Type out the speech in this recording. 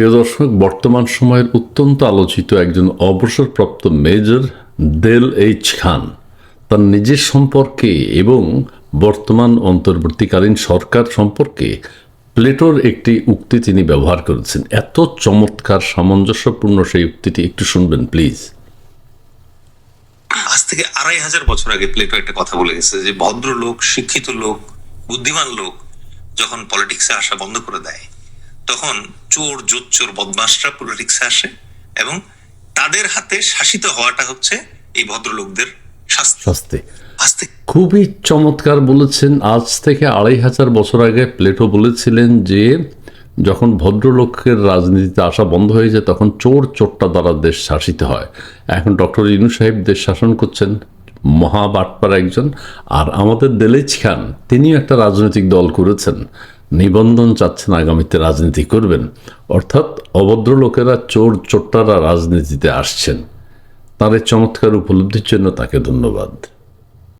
প্রিয় দর্শক, বর্তমান সময়ের অত্যন্ত আলোচিত একজন অবসরপ্রাপ্ত মেজর দেল এইচ খান। তার নিজের সম্পর্কে এবং বর্তমান অন্তর্বর্তীকালীন সরকার সম্পর্কে প্লেটোর একটি উক্তি তিনি ব্যবহার করেছেন। এত চমৎকার, সামঞ্জস্যপূর্ণ সেই উক্তিটি একটু শুনবেন, প্লিজ। আজ থেকে আড়াই হাজার বছর আগে প্লেটো একটা কথা বলে গেছে যে ভদ্র লোক শিক্ষিত লোক, বুদ্ধিমান লোক যখন পলিটিক্সে আসা বন্ধ করে দেয় তখন চোর জোচ্চোর বদমাসরা পলিটিক্সে আসে এবং তাদের হাতে শাসিত হওয়াটা হচ্ছে এই ভদ্রলোকদের শাস্তি। শাস্তি। খুবই চমৎকার বলেছেন। আজ থেকে আড়াই হাজার বছর আগে প্লেটো বলেছিলেন যে যখন ভদ্রলোকের রাজনীতিতে আসা বন্ধ হয়ে যায় তখন চোর চোরটা দ্বারা দেশ শাসিত হয়। এখন ডক্টর ইনু সাহেব দেশ শাসন করছেন মহাবাটপার একজন। আর আমাদের দেলেজ খান তিনিও একটা রাজনৈতিক দল করেছেন। নিবন্ধন চাচ্ছেন আগামীতে রাজনীতি করবেন। অর্থাৎ অভদ্র লোকেরা চোর চোট্টারা রাজনীতিতে আসছেন। তার চমৎকার উপলব্ধির জন্য তাকে ধন্যবাদ।